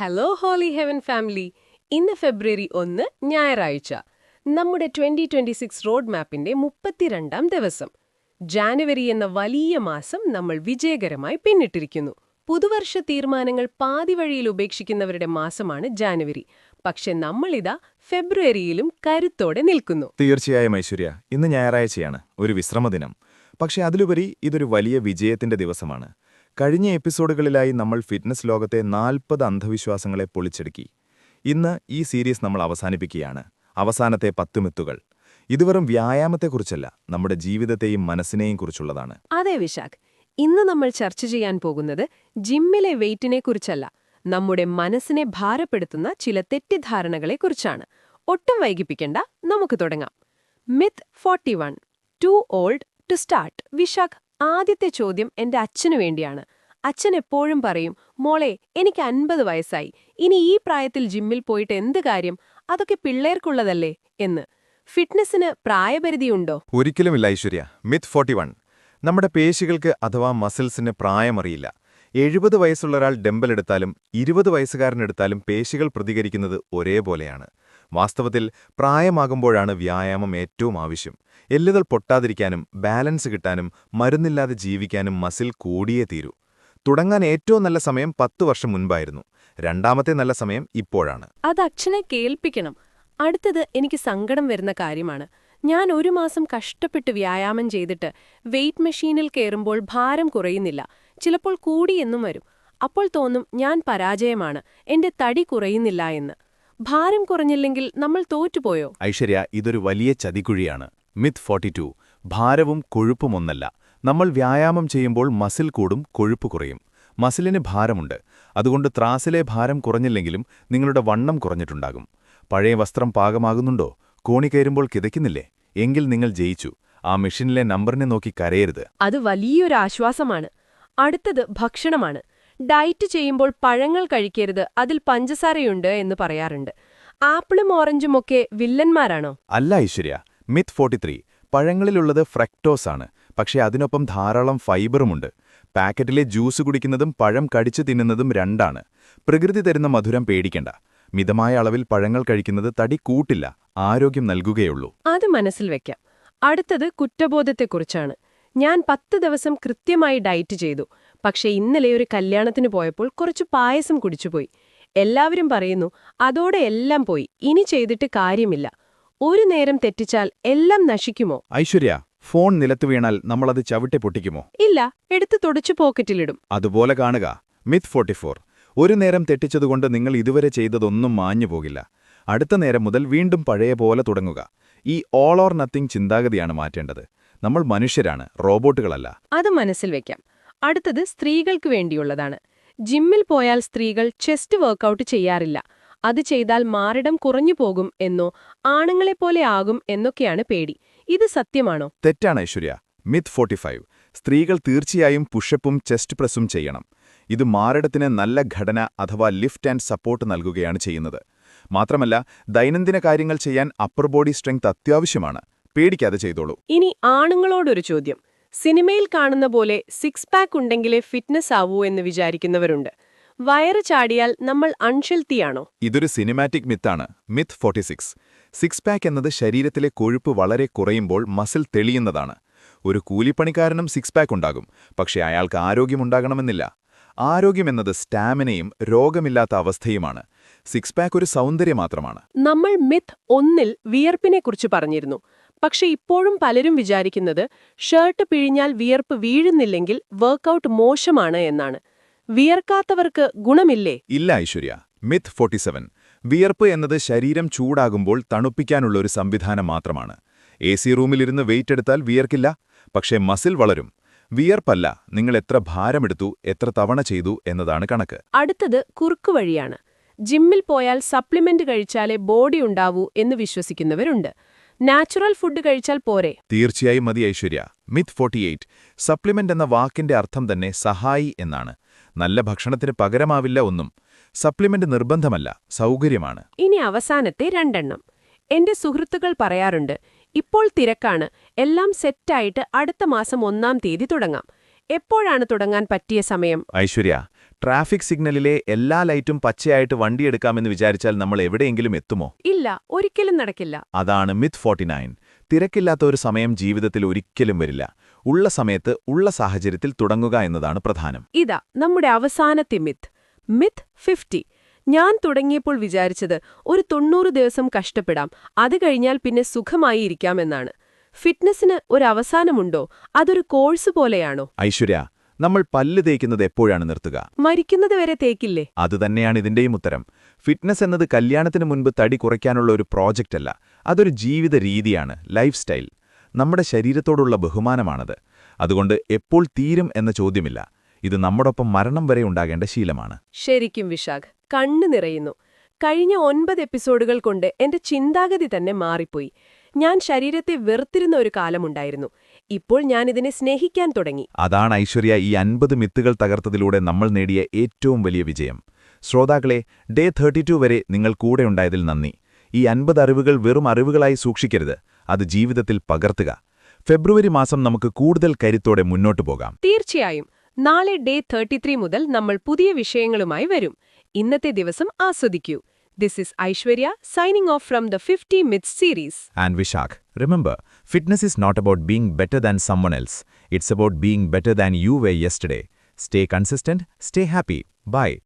Hello holy heaven family ഇന്ന് ഫെബ്രുവരി ഒന്ന് ഞായറാഴ്ച. നമ്മുടെ ട്വന്റി ട്വന്റി സിക്സ് റോഡ് മാപ്പിന്റെ മുപ്പത്തിരണ്ടാം ദിവസം. ജാനുവരി എന്ന വലിയ മാസം നമ്മൾ വിജയകരമായി പിന്നിട്ടിരിക്കുന്നു. പുതുവർഷ തീരുമാനങ്ങൾ പാതിവഴിയിൽ ഉപേക്ഷിക്കുന്നവരുടെ മാസമാണ് ജാനുവരി. പക്ഷെ നമ്മളിതാ ഫെബ്രുവരിയിലും കരുത്തോടെ നിൽക്കുന്നു. തീർച്ചയായും ഐശ്വര്യ ഇന്ന് ഞായറാഴ്ചയാണ് ഒരു വിശ്രമദിനം. പക്ഷേ അതിലുപരി ഇതൊരു വലിയ വിജയത്തിന്റെ ദിവസമാണ്. കഴിഞ്ഞ എപ്പിസോഡുകളിലായി നമ്മൾ ഫിറ്റ്നസ് ലോകത്തെ നാൽപ്പത് അന്ധവിശ്വാസങ്ങളെ പൊളിച്ചെടുക്കി. ഇന്ന് ഈ സീരീസ് നമ്മൾ അവസാനിപ്പിക്കുകയാണ്. അവസാനത്തെ പത്ത് മിത്തുകൾ. ഇത് വെറും വ്യായാമത്തെക്കുറിച്ചല്ല നമ്മുടെ ജീവിതത്തെയും മനസ്സിനെയും കുറിച്ചുള്ളതാണ്. അതെ വിശാഖ് ഇന്ന് നമ്മൾ ചർച്ച ചെയ്യാൻ പോകുന്നത് ജിമ്മിലെ വെയിറ്റിനെ കുറിച്ചല്ല നമ്മുടെ മനസ്സിനെ ഭാരപ്പെടുത്തുന്ന ചില തെറ്റിദ്ധാരണകളെക്കുറിച്ചാണ്. ഒട്ടും വൈകിപ്പിക്കേണ്ട നമുക്ക് തുടങ്ങാം. Myth forty one too old to start. Vishakh ആദ്യത്തെ ചോദ്യം എന്റെ അച്ഛനു വേണ്ടിയാണ്. അച്ഛൻ എപ്പോഴും പറയും മോളെ എനിക്ക് അൻപത് വയസ്സായി. ഇനി ഈ പ്രായത്തിൽ ജിമ്മിൽ പോയിട്ട് എന്ത് കാര്യം? അതൊക്കെ പിള്ളേർക്കുള്ളതല്ലേ? എന്ന്. ഫിറ്റ്നസിന് പ്രായപരിധിയുണ്ടോ? ഒരിക്കലുമില്ല ഐശ്വര്യ. Myth forty one. നമ്മുടെ പേശികൾക്ക് അഥവാ മസിൽസിന് പ്രായമറിയില്ല. എഴുപത് വയസ്സുള്ള ഒരാൾ ഡെമ്പലെടുത്താലും ഇരുപത് വയസ്സുകാരനെടുത്താലും പേശികൾ പ്രതികരിക്കുന്നത് ഒരേപോലെയാണ്. വാസ്തവത്തിൽ പ്രായമാകുമ്പോഴാണ് വ്യായാമം ഏറ്റവും ആവശ്യം. എല്ലുകൾ പൊട്ടാതിരിക്കാനും ബാലൻസ് കിട്ടാനും മരുന്നില്ലാതെ ജീവിക്കാനും മസിൽ കൂടിയേ തീരൂ. തുടങ്ങാൻ ഏറ്റവും നല്ല സമയം പത്തു വർഷം മുൻപായിരുന്നു. രണ്ടാമത്തെ നല്ല സമയം ഇപ്പോഴാണ്. അത് അച്ഛനെ കേൾപ്പിക്കണം. അടുത്തത് എനിക്ക് സങ്കടം വരുന്ന കാര്യമാണ്. ഞാൻ ഒരു മാസം കഷ്ടപ്പെട്ട് വ്യായാമം ചെയ്തിട്ട് വെയിറ്റ് മെഷീനിൽ കയറുമ്പോൾ ഭാരം കുറയുന്നില്ല. ചിലപ്പോൾ കൂടിയെന്നും വരും. അപ്പോൾ തോന്നും ഞാൻ പരാജയമാണ്. എന്റെ തടി കുറയുന്നില്ല എന്ന്. ഭാരം കുറഞ്ഞില്ലെങ്കിൽ നമ്മൾ തോറ്റുപോയോ? ഐശ്വര്യ ഇതൊരു വലിയ ചതിക്കുഴിയാണ്. മിത് ഫോർട്ടി ടു ഭാരവും കൊഴുപ്പും ഒന്നല്ല. നമ്മൾ വ്യായാമം ചെയ്യുമ്പോൾ മസിൽ കൂടും കൊഴുപ്പ് കുറയും. മസിലിന് ഭാരമുണ്ട്. അതുകൊണ്ട് ത്രാസിലെ ഭാരം കുറഞ്ഞില്ലെങ്കിലും നിങ്ങളുടെ വണ്ണം കുറഞ്ഞിട്ടുണ്ടാകും. പഴയ വസ്ത്രം പാകമാകുന്നുണ്ടോ? കോണി കയറുമ്പോൾ കിതയ്ക്കുന്നില്ലേ? എങ്കിൽ നിങ്ങൾ ജയിച്ചു. ആ മെഷീനിലെ നമ്പറിനെ നോക്കി കരയരുത്. അത് വലിയൊരു ആശ്വാസമാണ്. അടുത്തത് ഭക്ഷണമാണ്. ഡയറ്റ് ചെയ്യുമ്പോൾ പഴങ്ങൾ കഴിക്കരുത്. അതിൽ പഞ്ചസാരയുണ്ട് എന്ന് പറയാറുണ്ട്. ആപ്പിളും ഓറഞ്ചും ഒക്കെ വില്ലന്മാരാണോ? അല്ല Aishwarya. Myth forty three. പഴങ്ങളിലുള്ളത് fructose ആണ് പക്ഷേ അതിനൊപ്പം ധാരാളം ഫൈബറുമുണ്ട്. പാക്കറ്റിലെ ജ്യൂസ് കുടിക്കുന്നതും പഴം കടിച്ചു തിന്നുന്നതും രണ്ടാണ്. പ്രകൃതി തരുന്ന മധുരം പേടിക്കണ്ട. മിതമായ അളവിൽ പഴങ്ങൾ കഴിക്കുന്നത് തടി കൂട്ടില്ല. ആരോഗ്യം നൽകുകയുള്ളൂ. അത് മനസ്സിൽ വെക്കാം. അടുത്തത് കുറ്റബോധത്തെക്കുറിച്ചാണ്. ഞാൻ പത്ത് ദിവസം കൃത്യമായി ഡയറ്റ് ചെയ്തു. പക്ഷേ ഇന്നലെ ഒരു കല്യാണത്തിന് പോയപ്പോൾ കുറച്ച് പായസം കുടിച്ചുപോയി. എല്ലാവരും പറയുന്നു അതോടെ എല്ലാം പോയി ഇനി ചെയ്തിട്ട് കാര്യമില്ല. ഒരു നേരം തെറ്റിച്ചാൽ എല്ലാം നശിക്കുമോ? ഐശ്വര്യ ഫോൺ നിലത്ത് വീണാൽ നമ്മളത് ചവിട്ടി പൊട്ടിക്കുമോ? ഇല്ല എടുത്ത് തുടച്ചു പോക്കറ്റിലിടും. അതുപോലെ കാണുക മിത്ത് ഫോർട്ടി ഫോർ ഒരു നേരം തെറ്റിച്ചതുകൊണ്ട് നിങ്ങൾ ഇതുവരെ ചെയ്തതൊന്നും മാഞ്ഞു പോകില്ല. അടുത്ത നേരം മുതൽ വീണ്ടും പഴയ പോലെ തുടങ്ങുക. ഈ ഓൾ ഓർ നത്തിങ് ചിന്താഗതിയാണ് മാറ്റേണ്ടത്. നമ്മൾ മനുഷ്യരാണ് റോബോട്ടുകളല്ല. അത് മനസ്സിൽ വെക്കാം. അടുത്തത് സ്ത്രീകൾക്ക് വേണ്ടിയുള്ളതാണ്. ജിമ്മിൽ പോയാൽ സ്ത്രീകൾ ചെസ്റ്റ് വർക്കൗട്ട് ചെയ്യാറില്ല. അത് ചെയ്താൽ മാറിടം കുറഞ്ഞു പോകും എന്നോ ആണുങ്ങളെപ്പോലെ ആകും എന്നൊക്കെയാണ് പേടി. ഇത് സത്യമാണോ? തെറ്റാണ് ഐശ്വര്യ. Myth forty five. സ്ത്രീകൾ തീർച്ചയായും പുഷപ്പും ചെസ്റ്റ് പ്രസ്സും ചെയ്യണം. ഇത് മാറിടത്തിന് നല്ല ഘടന അഥവാ ലിഫ്റ്റ് ആൻഡ് സപ്പോർട്ട് നൽകുകയാണ് ചെയ്യുന്നത്. മാത്രമല്ല ദൈനംദിന കാര്യങ്ങൾ ചെയ്യാൻ അപ്പർ ബോഡി സ്ട്രെങ്ത് അത്യാവശ്യമാണ്. പേടിക്കാതെ ചെയ്തോളൂ. ഇനി ആണുങ്ങളോടൊരു ചോദ്യം. സിനിമയിൽ കാണുന്ന പോലെ സിക്സ് പാക്ക് ഉണ്ടെങ്കിലേ ഫിറ്റ്നസ് ആവൂ എന്ന് വിചാരിക്കുന്നവരുണ്ട്. വയറ് ചാടിയാൽ നമ്മൾ അൺഷെൽത്തിയാണോ ഇതൊരു cinematic മിത്താണ് myth forty six. Six pack എന്നത് ശരീരത്തിലെ കൊഴുപ്പ് വളരെ കുറയുമ്പോൾ മസിൽ തെളിയുന്നതാണ്. ഒരു കൂലിപ്പണിക്കാരനും സിക്സ് പാക്ക് ഉണ്ടാകും പക്ഷേ അയാൾക്ക് ആരോഗ്യമുണ്ടാകണമെന്നില്ല ആരോഗ്യമെന്നത് സ്റ്റാമിനയും രോഗമില്ലാത്ത അവസ്ഥയുമാണ്. സിക്സ് പാക്ക് ഒരു സൗന്ദര്യം മാത്രമാണ്. നമ്മൾ മിത്ത് ഒന്നിൽ വിയർപ്പിനെക്കുറിച്ച് പറഞ്ഞിരുന്നു. പക്ഷെ ഇപ്പോഴും പലരും വിചാരിക്കുന്നത് ഷർട്ട് പിഴിഞ്ഞാൽ വിയർപ്പ് വീഴുന്നില്ലെങ്കിൽ വർക്കൗട്ട് മോശമാണ് എന്നാണ്. വിയർക്കാത്തവർക്ക് ഗുണമില്ലേ? ഇല്ല ഐശ്വര്യ. Myth forty seven. വിയർപ്പ് എന്നത് ശരീരം ചൂടാകുമ്പോൾ തണുപ്പിക്കാനുള്ള ഒരു സംവിധാനം മാത്രമാണ്. എ സി റൂമിലിരുന്ന് വെയിറ്റ് എടുത്താൽ വിയർക്കില്ല പക്ഷേ മസിൽ വളരും. വിയർപ്പല്ല നിങ്ങൾ എത്ര ഭാരമെടുത്തു എത്ര തവണ ചെയ്തു എന്നതാണ് കണക്ക്. അടുത്തത് കുറുക്കു വഴിയാണ്. ജിമ്മിൽ പോയാൽ സപ്ലിമെന്റ് കഴിച്ചാലേ ബോഡി ഉണ്ടാവൂ എന്ന് വിശ്വസിക്കുന്നവരുണ്ട്. നാച്ചുറൽ ഫുഡ് കഴിച്ചാൽ പോരെ. തീർച്ചയായും മതി Aishwarya. Myth forty eight supplement എന്ന വാക്കിന്റെ അർത്ഥം തന്നെ സഹായി എന്നാണ്. നല്ല ഭക്ഷണത്തിന് പകരമാവില്ല ഒന്നും. സപ്ലിമെന്റ് നിർബന്ധമല്ല സൗകര്യമാണ്. ഇനി അവസാനത്തെ രണ്ടെണ്ണം. എന്റെ സുഹൃത്തുക്കൾ പറയാറുണ്ട് ഇപ്പോൾ തിരക്കാണ് എല്ലാം സെറ്റായിട്ട് അടുത്ത മാസം ഒന്നാം തീയതി തുടങ്ങാം. എപ്പോഴാണ് തുടങ്ങാൻ പറ്റിയ സമയം? ഐശ്വര്യ ട്രാഫിക് സിഗ്നലിലെ എല്ലാ ലൈറ്റും പച്ചയായിട്ട് വണ്ടിയെടുക്കാമെന്ന് വിചാരിച്ചാൽ നമ്മൾ എവിടെയെങ്കിലും എത്തുമോ? ഇല്ല ഒരിക്കലും നടക്കില്ല. അതാണ് മിത് ഫോർട്ടി നയൻ. തിരക്കില്ലാത്ത ഒരു സമയം ജീവിതത്തിൽ ഒരിക്കലും വരില്ല. ഉള്ള സമയത്ത് ഉള്ള സാഹചര്യത്തിൽ തുടങ്ങുക എന്നതാണ് പ്രധാനം. ഇതാ നമ്മുടെ അവസാനത്തെ മിത്ത്. Myth fifty. ഞാൻ തുടങ്ങിയപ്പോൾ വിചാരിച്ചത് ഒരു തൊണ്ണൂറ് ദിവസം കഷ്ടപ്പെടാം. അത് കഴിഞ്ഞാൽ പിന്നെ സുഖമായി ഇരിക്കാമെന്നാണ് ഫിറ്റ്നസിന് ഒരു അവസാനമുണ്ടോ? അതൊരു കോഴ്സ് പോലെയാണോ? ഐശ്വര്യ നമ്മൾ പല്ല് തേക്കുന്നത് എപ്പോഴാണ് നിർത്തുക? മരിക്കുന്നത് വരെ തേക്കില്ലേ? അതുതന്നെയാണ് ഇതിന്റെയും ഉത്തരം. ഫിറ്റ്നസ് എന്നത് കല്യാണത്തിന് മുൻപ് തടി കുറയ്ക്കാനുള്ള ഒരു പ്രോജക്റ്റ് അല്ല. അതൊരു ജീവിത രീതിയാണ് ലൈഫ് സ്റ്റൈൽ. നമ്മുടെ ശരീരത്തോടുള്ള ബഹുമാനമാണത്. അതുകൊണ്ട് എപ്പോൾ തീരും എന്ന ചോദ്യമില്ല. ഇത് നമ്മോടൊപ്പം മരണം വരെ ഉണ്ടാകേണ്ട ശീലമാണ്. ശരിക്കും വിശാഖ് കണ്ണു നിറയുന്നു. കഴിഞ്ഞ ഒൻപത് എപ്പിസോഡുകൾ കൊണ്ട് എന്റെ ചിന്താഗതി തന്നെ മാറിപ്പോയി. ഞാൻ ശരീരത്തെ വെറുത്തിരുന്ന ഒരു കാലമുണ്ടായിരുന്നു. ഇപ്പോൾ ഞാനിതിനെ സ്നേഹിക്കാൻ തുടങ്ങി. അതാണ് ഐശ്വര്യ ഈ അൻപത് മിത്തുകൾ തകർത്തതിലൂടെ നമ്മൾ നേടിയ ഏറ്റവും വലിയ വിജയം. ശ്രോതാക്കളെ ഡേ തേർട്ടി വരെ നിങ്ങൾ കൂടെ ഉണ്ടായതിൽ നന്ദി. ഈ അൻപത് അറിവുകൾ വെറും അറിവുകളായി സൂക്ഷിക്കരുത്. അത് ജീവിതത്തിൽ പകർത്തുക. ഫെബ്രുവരി മാസം നമുക്ക് കൂടുതൽ കരുത്തോടെ മുന്നോട്ടു പോകാം. തീർച്ചയായും. നാളെ ഡേ തേർട്ടി മുതൽ നമ്മൾ പുതിയ വിഷയങ്ങളുമായി വരും. ഇന്നത്തെ ദിവസം ആസ്വദിക്കൂ. This is Aishwarya signing off from the 50 Myths series. And Vishak, remember, fitness is not about being better than someone else. It's about being better than you were yesterday. Stay consistent, stay happy. Bye.